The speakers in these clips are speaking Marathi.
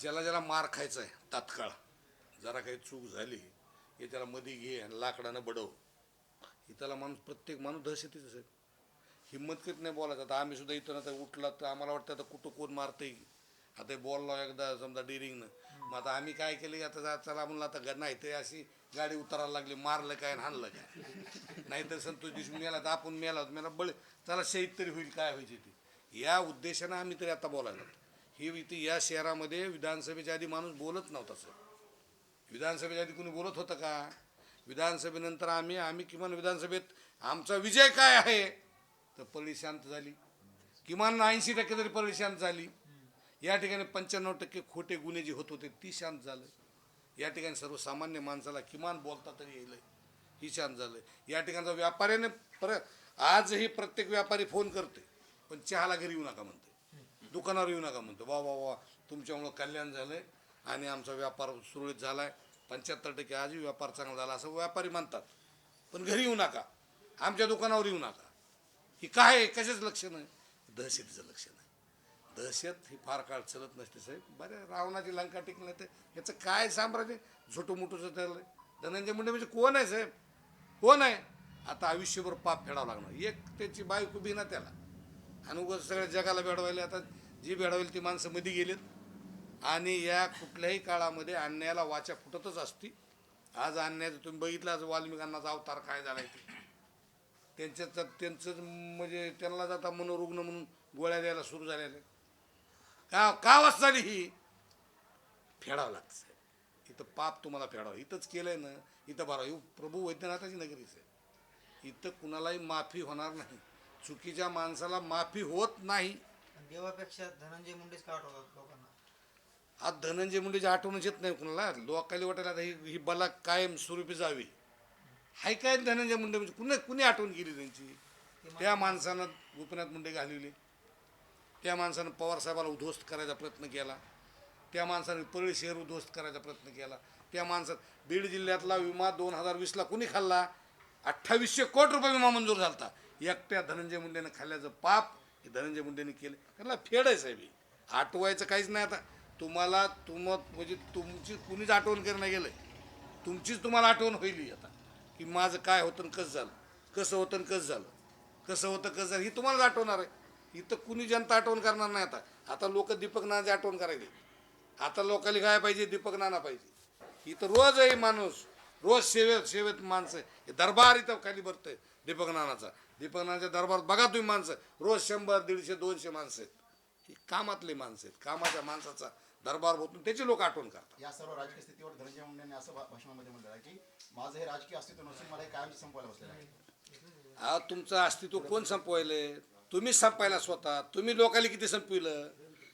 ज्याला ज्याला मार खायचा आहे तात्काळ. जरा काही चूक झाली हे त्याला मध्ये घे आणि लाकडानं बडव. हे त्याला माणूस प्रत्येक माणूस दहशतीच असेल हिंमत करीत नाही बोलायचं. आता आम्ही सुद्धा इथं आता उठला तर आम्हाला वाटतं आता कुठं कोण मारतंय. आता बोललो एकदा समजा डिरिंगनं मग आता आम्ही काय केलं आता जा- चला म्हणलं आता ग- नाही ते अशी गाडी उतरायला लागली मारलं काय आणि हाणलं काय? नाहीतर संतोष देशमुख मेला तर आपण मेला मेला बळ चला शहीद तरी होईल काय व्हायची ती? या उद्देशानं आम्ही तरी आता बोलायला ही इथे या शहरामध्ये विधानसभेच्या आधी माणूस बोलत नव्हता सर. विधानसभेच्या आधी कुणी बोलत होतं का? विधानसभेनंतर आम्ही आम्ही किमान विधानसभेत आमचा विजय काय आहे? तर परळी शांत झाली. किमान ऐंशी टक्के तरी परळी शांत झाली. या ठिकाणी पंच्याण्णव टक्के खोटे गुन्हे जे होत होते ती शांत झालं. या ठिकाणी सर्वसामान्य माणसाला किमान बोलता तरी येईल. ही शांत झालं. या ठिकाणचा व्यापाऱ्याने पर आजही प्रत्येक व्यापारी फोन करते पण चहाला घरी येऊ नका म्हणते दुकानावर येऊ नका म्हणतो. वा वा वा तुमच्यामुळं कल्याण झालं आहे आणि आमचा व्यापार सुरळीत झाला आहे पंच्याहत्तर टक्के आजही व्यापार चांगला झाला असं व्यापारी म्हणतात. पण घरी येऊ नका. आमच्या दुकानावर येऊ नका. ही काय आहे? कशाच लक्षण आहे? दहशतीचं लक्षण आहे. दहशत ही फार काळ चलत नसते साहेब. बरं रावणाची लंका टिकलं तर याचं काय साम्राज्य? छोटं मोठंच ठरलंय धनंजय मुंडे म्हणजे कोण आहे साहेब? कोण आहे? आता आयुष्यभर पाप फेडावं लागणार. एक त्याची बायको बी ना त्याला. आणि उगाच सगळ्या जगाला भेडवायला आता जी भेडवायला ती माणसं मध्ये गेलेत. आणि या कुठल्याही काळामध्ये अन्यायाला वाचा फुटतच असती. आज अन्यायाचं तुम्ही बघितलं आज वाल्मिकांनाचा अवतार काय झाला ते. त्यांच्यात त्यांचं म्हणजे त्यांना जाता मनोरुग्ण म्हणून गोळ्या द्यायला सुरू झालेल्या का का वाच झाली ही? फेडावं लागतं इथं पाप तुम्हाला फेडावं. इथंच केलंय ना इथं बरं प्रभू वैद्यनाथाची नगरीच आहे इथं कुणालाही माफी होणार नाही. चुकीच्या माणसाला माफी होत नाही. देवापेक्षा धनंजय मुंडेच का आठवतात लोकांना? आज धनंजय मुंडेची आठवणच येत नाही कुणाला. लोकांनी वाटायला आता ही ही बला कायम स्वरूपी जावी. हाय काय धनंजय मुंडे म्हणजे कुणी कुणी आठवण केली त्यांची? त्या माणसानं गोपीनाथ मुंडे घालवले. त्या माणसानं पवार साहेबाला उद्ध्वस्त करायचा प्रयत्न केला. त्या माणसाने परळी शहर उद्ध्वस्त करायचा प्रयत्न केला. त्या माणसात बीड जिल्ह्यातला विमा दोन हजार वीसला कुणी खाल्ला? अठ्ठावीसशे कोटी रुपये विमा मंजूर झालता. एकट्या धनंजय मुंडेनं खाल्ल्याचं पाप हे धनंजय मुंडेने केलं. त्याला फेड आहे साहेब आठवायचं काहीच नाही आता. तुम्हाला तुम म्हणजे तुमची कुणीच आठवण करणं नाही तुमचीच तुम्हाला आठवण होईल आता. की माझं काय होतं कसं झालं. कसं होतं कसं झालं. कसं होतं कसं झालं ही तुम्हालाच आठवणार आहे. इथं कुणी जनता आठवण करणार नाही आता. आता लोक दीपक नानाची आठवण करायची आता लोकांनी काय पाहिजे दीपक नाना पाहिजे. इथं रोज आहे माणूस रोज सेवेत सेवेत माणसं. हे दरबार इथं खाली भरतंय दीपक नानाचा. दीपक नानाच्या दरबारात बघा तुम्ही माणसं. रोज शंभर दीडशे दोनशे माणसं आहेत. ही कामातले माणसं आहेत. कामाच्या माणसाचा दरबार भरतून त्याची लोक आठवण करतात. या सर्व राजकीय स्थितीवर धनंजय मुंडेंनी असं भाषणामध्ये म्हटलं की माझं हे राजकीय अस्तित्व नसून मला हे कायम संपवायला बसलेलं आहे. हा तुमचं अस्तित्व कोण संपवायले? तुम्हीच संपायला स्वतः. तुम्ही लोकांनी किती संपविलं?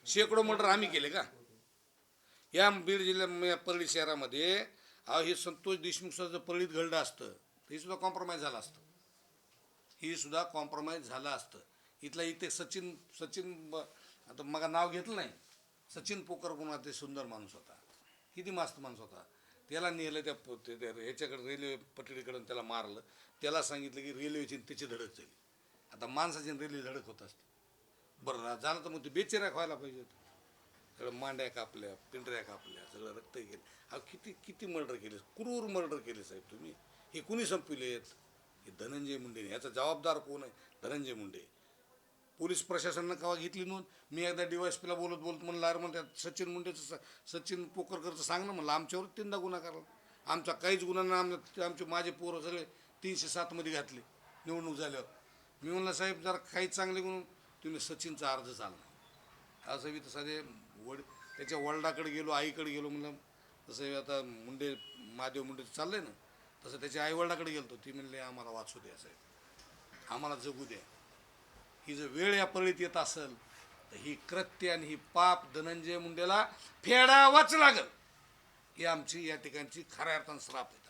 शेकडो मर्डर आम्ही केले का? या बीड जिल्ह्या परळी शहरामध्ये अहो हे संतोष देशमुखचं जर पळीत घडलं असतं तर हे सुद्धा कॉम्प्रोमाइज झालं असतं. हे सुद्धा कॉम्प्रोमाइज झालं असतं. इथला इथे सचिन सचिन आता मग नाव घेतलं नाही. सचिन पोकर म्हणून ते सुंदर माणूस होता. किती मस्त माणूस होता. त्याला नेलं त्या ह्याच्याकडं ह्याच्याकडे रेल्वे पटडीकडून त्याला मारलं. त्याला सांगितलं की रेल्वेची त्याची धडक झाली. आता माणसाची रेल्वे धडक होत असते. बरं झालं तर मग ते बेचेऱ्या व्हायला पाहिजे. होतं. सगळं मांड्या कापल्या पिंढऱ्या कापल्या सगळं रक्त केलं अहो किती किती मर्डर केले? क्रूर मर्डर केले साहेब तुम्ही. हे कुणी संपविलेत हे धनंजय मुंडे. ह्याचा जबाबदार कोण आहे? धनंजय मुंडे. पोलीस प्रशासनानं कवा घेतली नोंद? मी एकदा डीवायसपीला बोलत बोलत म्हणलं अरे म्हणतात सचिन मुंडेचं स- सचिन पोकरकरचं सांग ना म्हणलं आमच्यावर तीनदा गुन्हा करा. आमचा काहीच गुन्हा नाही. आमच्या आमचे माझे पोरं सगळे तीनशे सातमध्ये घातले. निवडणूक झाल्यावर. मी म्हणलं साहेब जरा काही चांगले म्हणून तुम्ही सचिनचा अर्ज चालला असं मी तर साधे वड त्याच्या वडिलाकडे गेलो आईकडे गेलो म्हणलं जसं आता मुंडे महादेव मुंडे चाललंय ना तसं त्याच्या आई वडिलाकडे गेलतो. ती म्हणले आम्हाला वाचू द्या साहेब. आम्हाला जगू द्या. ही जर वेळ या परळीत येत असेल तर ही कृत्य आणि ही पाप धनंजय मुंडेला फेडावाच लागल. ही आमची या ठिकाणची खऱ्या अर्थानं श्राप आहे.